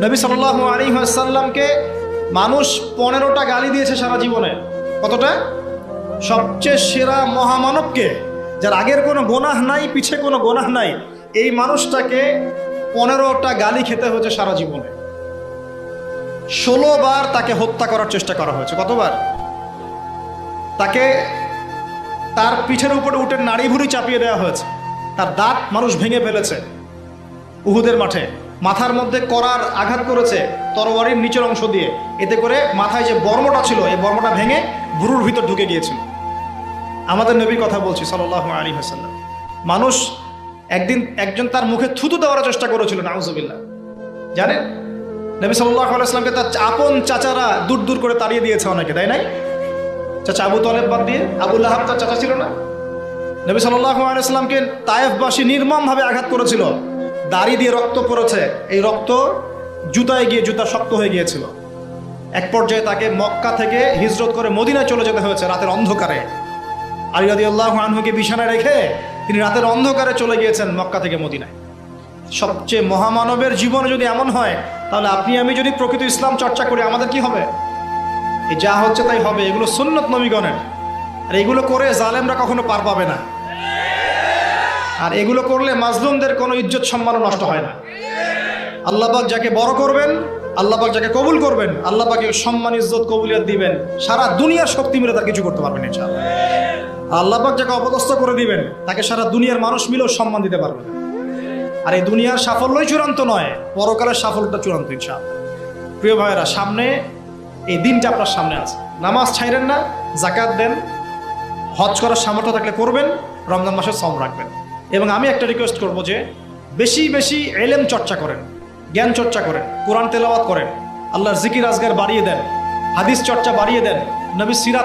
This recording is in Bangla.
নবী সাল্লাহ আলী সাল্লামকে মানুষ পনেরোটা গালি দিয়েছে সারা জীবনে। কতটা? সবচেয়ে সেরা মহামানবকে, যার আগের কোনো গোনাহ নাই, পিছে কোনো গোনাহ নাই, এই মানুষটাকে পনেরোটা গালি খেতে হয়েছে সারা জীবনে। ষোলো বার তাকে হত্যা করার চেষ্টা করা হয়েছে। কতবার? তাকে তার পিঠের উপরে উঠে নাড়ি ভুড়ি চাপিয়ে দেওয়া হয়েছে। তার দাঁত মানুষ ভেঙে ফেলেছে উহুদের মাঠে। মাথার মধ্যে করার আঘাত করেছে তরবারির নিচের অংশ দিয়ে। এতে করে মাথায় যে বর্মটা ছিল, এই বর্মটা ভেঙে ভুরুর ভিতর ঢুকে গিয়েছিল। আমাদের নবীর কথা বলছি সাল্লাহ আলী হাসাল্লাম মানুষ একদিন একজন তার মুখে থুতু দেওয়ার চেষ্টা করেছিল, নাউজুবিল্লাহ। জানেন? নবী সাল্লাহ আলাইসলামকে তার আপন চাচারা দূর দূর করে তাড়িয়ে দিয়েছে অনেকে, তাই নাই? চাচা আবু তলেব বাদ দিয়ে আবুল্লাহ তার চাচা ছিল না? নবী সাল্লাহ আলাইসলামকে তায়েফবাসী নির্মমভাবে আঘাত করেছিল। দাড়ি দিয়ে রক্ত পড়েছে। এই রক্ত জুতায় গিয়ে জুতা শক্ত হয়ে গিয়েছিল। এক পর্যায়ে তাকে মক্কা থেকে হিজরত করে মদিনায় চলে যেতে হয়েছে রাতের অন্ধকারে। আলী রাদি আল্লাহ আনহুকে বিছানায় রেখে তিনি রাতের অন্ধকারে চলে গিয়েছেন মক্কা থেকে মদিনায়। সবচেয়ে মহামানবের জীবনে যদি এমন হয়, তাহলে আপনি, আমি যদি প্রকৃত ইসলাম চর্চা করি, আমাদের কি হবে? এই যা হচ্ছে তাই হবে, এগুলো সুন্নত নবীগণের। আর এগুলো করে জালেমরা কখনো পার পাবে না। আর এগুলো করলে মাজলুমদের কোনো ইজ্জত সম্মানও নষ্ট হয় না। আল্লাহবাক যাকে বড় করবেন আল্লাহবাক যাকে কবুল করবেন আল্লাহবাকে সম্মান, ইজ্জত, কবুলিয়ত দিবেন, সারা দুনিয়ার শক্তি মিলে তার কিছু করতে পারবেন ইনশাআল্লাহ। আল্লাহবাক যাকে অপদস্থ করে দিবেন, তাকে সারা দুনিয়ার মানুষ মিলেও সম্মান দিতে পারবে। আর এই দুনিয়ার সাফল্যই চূড়ান্ত নয়, পরকালের সাফল্যটা চূড়ান্ত ইনশাআল্লাহ। প্রিয় ভাইয়েরা, সামনে এই দিনটা আপনার সামনে আছে। নামাজ ছাইরেন না জাকাত দেন, হজ করার সামর্থ্য থাকলে করবেন, রমজান মাসে সম রাখবেন। এবং আমি একটা রিকোয়েস্ট করব যে বেশি বেশি এলেম চর্চা করেন, জ্ঞান চর্চা করেন, কোরআন তেলাওয়াত করেন, আল্লাহর জিকির আজগার বাড়িয়ে দেন, হাদিস চর্চা বাড়িয়ে দেন, নবী সিরাত